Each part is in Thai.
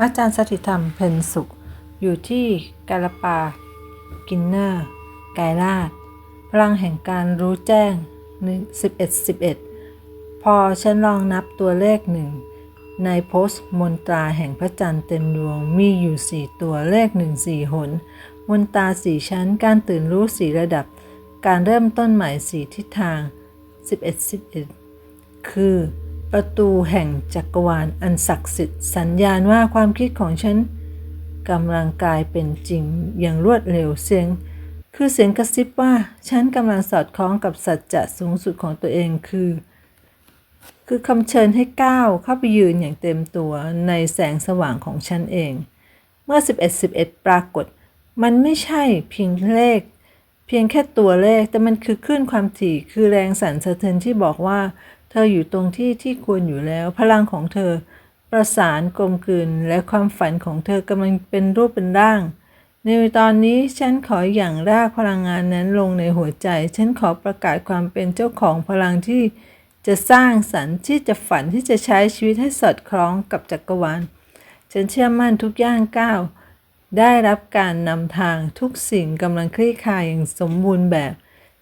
อาจารย์สถิธรรมเพนสุข อยู่ที่กาลปา กินเนอร์ไกายราชพลังแห่งการรู้แจ้ง 11 11 พอฉันลองนับตัวเลขหนึ่ง ในโพสต์มนตราแห่งพระจันทร์เต็มดวงมีอยู่สี่ตัวเลขหนึ่งสี่หน มนตราสี่ชั้นการตื่นรู้สี่ระดับ การเริ่มต้นใหม่สี่ทิศทาง 11 11 คือ ประตูแห่งจักรวาลอันศักดิ์สิทธิ์สัญญาณว่าความคิดของฉันกำลังกลายเป็นจริงอย่างรวดเร็วเสียง คือเสียงกระซิบว่าฉันกำลังสอดคล้องกับสัจจะสูงสุดของตัวเองคือ คือคำเชิญให้ก้าวเข้าไปยืนอย่างเต็มตัวในแสงสว่างของฉันเอง เมื่อ 11 11 ปรากฏ มันไม่ใช่เพียงเลข เพียงแค่ตัวเลขแต่มันคือคลื่นความถี่คือแรงสั่นสะเทือนที่บอกว่า เธออยู่ตรงที่ที่ควรอยู่แล้ว พลังของเธอประสานกลมกลืนและความฝันของเธอกำลังเป็นรูปเป็นร่าง ในตอนนี้ฉันขออย่างรากพลังงานนั้นลงในหัวใจ ฉันขอประกาศความเป็นเจ้าของพลังที่จะสร้างสรรค์ที่จะฝันที่จะใช้ชีวิตให้สอดคล้องกับจักรวาล ฉันเชื่อมั่นทุกย่างก้าวได้รับการนำทางทุกสิ่งกำลังคลี่คลายอย่างสมบูรณ์แบบ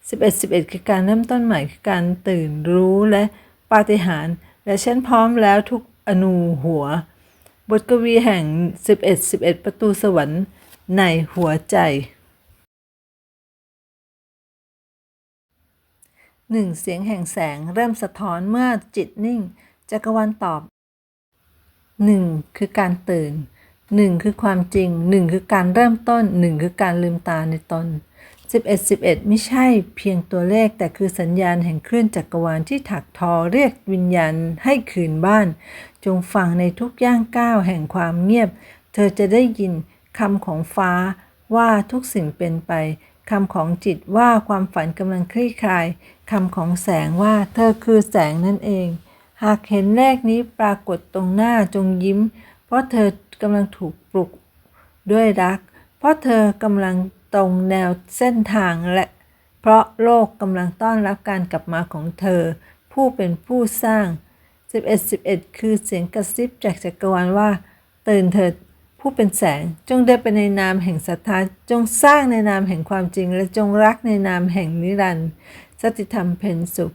11 11 คือการเริ่มต้นใหม่คือการตื่นรู้และปาฏิหาริย์และฉันพร้อมแล้วทุกอนูหัว บทกวีแห่ง 11 11 ประตูสวรรค์ในหัวใจหนึ่งเสียงแห่งแสงเริ่มสะท้อนเมื่อจิตนิ่ง จักรวาลตอบหนึ่งคือการตื่นหนึ่งคือความจริงหนึ่งคือการเริ่มต้นหนึ่งคือการลืมตาในตน 11 11 ไม่ใช่เพียงตัวเลขแต่คือสัญญาณแห่งคลื่นจักรวาลที่ถักทอเรียกวิญญาณให้คืนบ้าน จงฟังในทุกย่างก้าวแห่งความเงียบ เธอจะได้ยินคำของฟ้าว่าทุกสิ่งเป็นไปคำของจิตว่าความฝันกำลังคลี่คลายคำของแสงว่าเธอคือแสงนั่นเอง หากเห็นเลขนี้ปรากฏตรงหน้าจงยิ้ม เพราะเธอกำลังถูกปลุกด้วยรัก เพราะเธอกำลัง ตรงแนวเส้นทางและเพราะโลกกำลังต้อนรับการกลับมาของเธอ ผู้เป็นผู้สร้าง 11 11 คือเสียงกระซิบจากจักรวาลว่า ตื่นเถิดผู้เป็นแสงจงเดินไปในนามแห่งศรัทธาจงสร้างในนามแห่งความจริง และจงรักในนามแห่งนิรันดร์สติธรรมเพนสุข